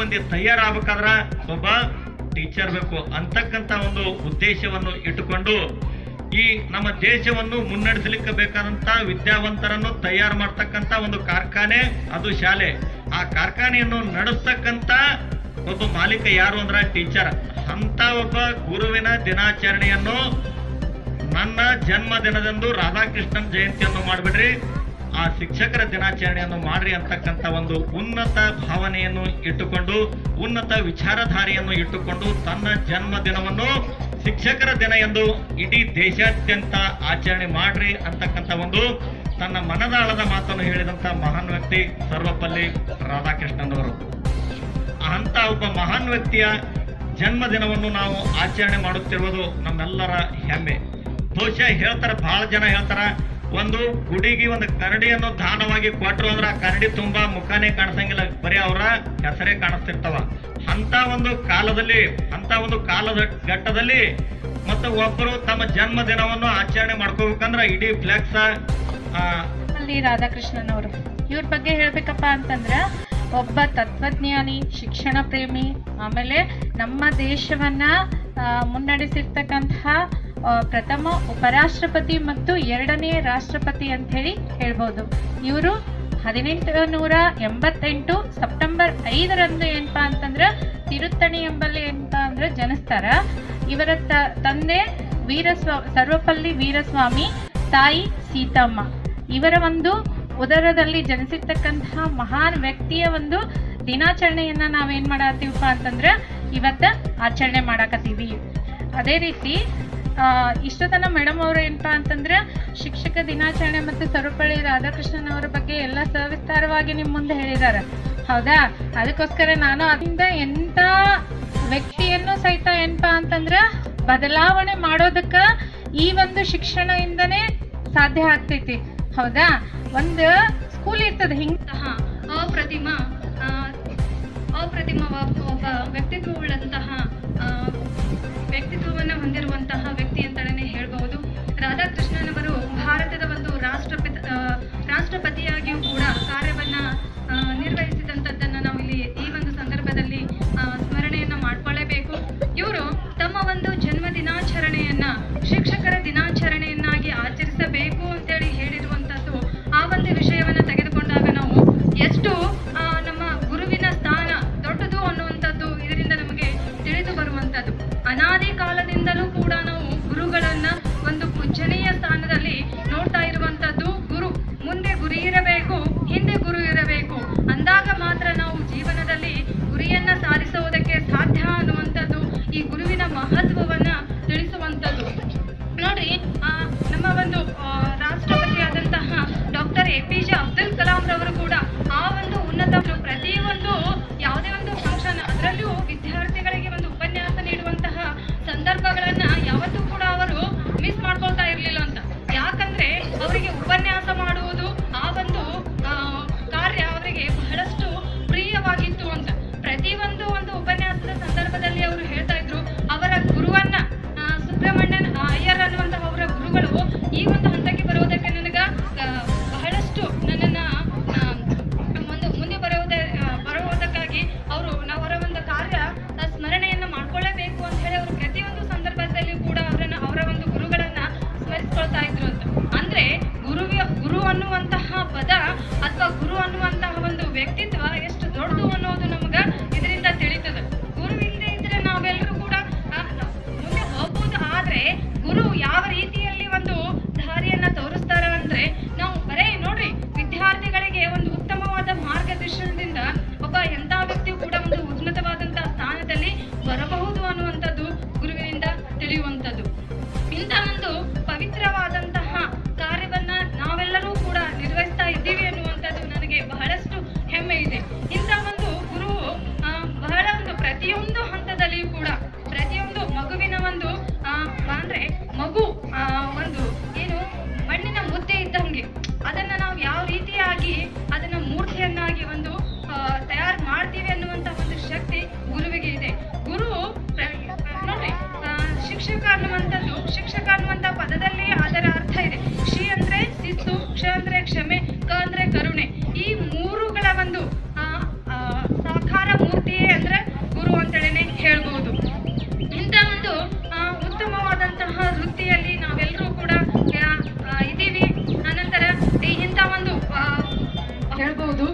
ಮಂದಿ ತಯಾರಾಗಬೇಕಾದ್ರ ಒಬ್ಬ ಟೀಚರ್ ಬೇಕು ಅಂತಕ್ಕಂತ ಒಂದು ಉದ್ದೇಶವನ್ನು ಇಟ್ಟುಕೊಂಡು ಈ ನಮ್ಮ ದೇಶವನ್ನು ಮುನ್ನಡೆಸಲಿಕ್ಕೆ ಬೇಕಾದಂತ ವಿದ್ಯಾವಂತರನ್ನು ತಯಾರು ಮಾಡ್ತಕ್ಕಂತ ಒಂದು ಕಾರ್ಖಾನೆ, ಅದು ಶಾಲೆ. ಆ ಕಾರ್ಖಾನೆಯನ್ನು ನಡೆಸ್ತಕ್ಕಂತ ಒಬ್ಬ ಮಾಲೀಕ ಯಾರು ಅಂದ್ರ ಟೀಚರ್ ಅಂತ ಒಬ್ಬ ಗುರುವಿನ ದಿನಾಚರಣೆಯನ್ನು ನನ್ನ ಜನ್ಮ ದಿನದಂದು ರಾಧಾಕೃಷ್ಣನ್ ಜಯಂತಿಯನ್ನು ಮಾಡಿಬಿಡ್ರಿ. ಆ ಶಿಕ್ಷಕರ ದಿನಾಚರಣೆಯನ್ನು ಮಾಡ್ರಿ ಅಂತಕ್ಕಂಥ ಒಂದು ಉನ್ನತ ಭಾವನೆಯನ್ನು ಇಟ್ಟುಕೊಂಡು, ಉನ್ನತ ವಿಚಾರಧಾರೆಯನ್ನು ಇಟ್ಟುಕೊಂಡು ತನ್ನ ಜನ್ಮ ದಿನವನ್ನು ಶಿಕ್ಷಕರ ದಿನ ಎಂದು ಇಡೀ ದೇಶಾದ್ಯಂತ ಆಚರಣೆ ಮಾಡ್ರಿ ಅಂತಕ್ಕಂಥ ಒಂದು ತನ್ನ ಮನದಾಳದ ಮಾತನ್ನು ಹೇಳಿದಂತ ಮಹಾನ್ ವ್ಯಕ್ತಿ ಸರ್ವಪಲ್ಲಿ ರಾಧಾಕೃಷ್ಣನ್ ಅವರು ಅಂತ ಒಬ್ಬ ಮಹಾನ್ ವ್ಯಕ್ತಿಯ ಜನ್ಮದಿನವನ್ನು ನಾವು ಆಚರಣೆ ಮಾಡುತ್ತಿರುವುದು ನಮ್ಮೆಲ್ಲರ ಹೆಮ್ಮೆ. ಬಹುಶಃ ಹೇಳ್ತಾರ ಬಹಳ ಜನ ಹೇಳ್ತಾರ ಒಂದು ಗುಡಿಗೆ ಒಂದು ಕರಡಿಯನ್ನು ದಾನವಾಗಿ ಕೊಟ್ಟರು ಅಂದ್ರೆ ಆ ಕರಡಿ ತುಂಬಾ ಮುಖಾನೇ ಕಾಣಿಸಂಗಿಲ್ಲ. ಬರೀ ಅವರ ಹೆಸರೇ ಕಾಣಿಸ್ತಿರ್ತಾವ. ಅಂತ ಒಂದು ಕಾಲದಲ್ಲಿ, ಅಂತ ಒಂದು ಕಾಲದ ಘಟ್ಟದಲ್ಲಿ ಮತ್ತೆ ಒಬ್ಬರು ತಮ್ಮ ಜನ್ಮ ದಿನವನ್ನು ಆಚರಣೆ ಮಾಡ್ಕೋಬೇಕಂದ್ರ ಇಡೀ ಫ್ಲೆಕ್ಸ್ ರಾಧಾಕೃಷ್ಣನ್ ಅವರು ಇವ್ರ ಬಗ್ಗೆ ಹೇಳ್ಬೇಕಪ್ಪ ಅಂತಂದ್ರ, ಒಬ್ಬ ತತ್ವಜ್ಞಾನಿ, ಶಿಕ್ಷಣ ಪ್ರೇಮಿ, ಆಮೇಲೆ ನಮ್ಮ ದೇಶವನ್ನ ಮುನ್ನಡೆಸಿರ್ತಕ್ಕಂತಹ ಪ್ರಥಮ ಉಪರಾಷ್ಟ್ರಪತಿ ಮತ್ತು ಎರಡನೇ ರಾಷ್ಟ್ರಪತಿ ಅಂತ ಹೇಳಿ ಹೇಳ್ಬೋದು. ಇವರು ಹದಿನೆಂಟು ನೂರ ಎಂಬತ್ತೆಂಟು ಸೆಪ್ಟೆಂಬರ್ ಐದರಂದು ಏನಪ್ಪಾ ಅಂತಂದ್ರೆ ತಿರುತ್ತಣಿ ಎಂಬಲ್ಲಿ ಏನಪ್ಪಾ ಅಂದ್ರೆ ಜನಿಸ್ತಾರ. ಇವರ ತಂದೆ ವೀರಸ್ವ, ಸರ್ವಪಲ್ಲಿ ವೀರಸ್ವಾಮಿ, ತಾಯಿ ಸೀತಮ್ಮ. ಇವರ ಒಂದು ಉದರದಲ್ಲಿ ಜನಿಸಿರ್ತಕ್ಕಂತಹ ಮಹಾನ್ ವ್ಯಕ್ತಿಯ ಒಂದು ದಿನಾಚರಣೆಯನ್ನ ನಾವೇನ್ ಮಾಡತ್ತೀವಪ್ಪ ಅಂತಂದ್ರ ಇವತ್ತ ಆಚರಣೆ ಮಾಡಾಕತ್ತೀವಿ. ಅದೇ ರೀತಿ ಆ, ಇಷ್ಟೊತ್ತನ ಮೇಡಮ್ ಅವರು ಏನಪ್ಪಾ ಅಂತಂದ್ರೆ ಶಿಕ್ಷಕ ದಿನಾಚರಣೆ ಮತ್ತು ಸರ್ವಪಳ್ಳಿ ರಾಧಾಕೃಷ್ಣನ್ ಅವರ ಬಗ್ಗೆ ಎಲ್ಲ ಸವಿಸ್ತಾರವಾಗಿ ನಿಮ್ ಮುಂದೆ ಹೇಳಿದ್ದಾರೆ. ಹೌದಾ? ಅದಕ್ಕೋಸ್ಕರ ನಾನು ಅದರಿಂದ ಎಂತ ವ್ಯಕ್ತಿಯನ್ನು ಸಹಿತ ಏನಪ್ಪಾ ಅಂತಂದ್ರೆ ಬದಲಾವಣೆ ಮಾಡೋದಕ್ಕ ಈ ಒಂದು ಶಿಕ್ಷಣದಿಂದನೇ ಸಾಧ್ಯ ಆಗ್ತೈತಿ. ಹೌದಾ? ಒಂದು ಸ್ಕೂಲ್ ಇರ್ತದೆ ಹಿಂಗ ಅಪ್ರತಿಮ ಅಪ್ರತಿಮವಾದ ಅಪ್ರತಿಮ ಒಬ್ಬ ವ್ಯಕ್ತಿತ್ವ ವ್ಯಕ್ತಿತ್ವವುಳ್ಳಂತಹ ವ್ಯಕ್ತಿತ್ವವನ್ನು ಹೊಂದಿರುವಂತಹ ವ್ಯಕ್ತಿ ಅಂತಲೇ ಹೇಳ್ಬಹುದು. ಅನ್ನುವಂಥದ್ದು ಶಿಕ್ಷಕ ಅನ್ನುವಂಥ ಪದದಲ್ಲಿ ಅದರ ಅರ್ಥ ಇದೆ. ಶಿ ಅಂದ್ರೆ ಶಿಸ್ತು, ಕ್ಷ ಅಂದ್ರೆ ಕ್ಷಮೆ, ಕ ಅಂದ್ರೆ ಕರುಣೆ. ಈ ಮೂರುಗಳ ಒಂದು ಸಾಕಾರ ಮೂರ್ತಿಯೇ ಅಂದ್ರೆ ಗುರು ಅಂತೇಳಿ ಹೇಳ್ಬೋದು. ಇಂಥ ಒಂದು ಉತ್ತಮವಾದಂತಹ ವೃತ್ತಿಯಲ್ಲಿ ನಾವೆಲ್ಲರೂ ಕೂಡ ಇದ್ದೀವಿ. ಅನಂತರ ಇಂಥ ಒಂದು ಹೇಳ್ಬೋದು.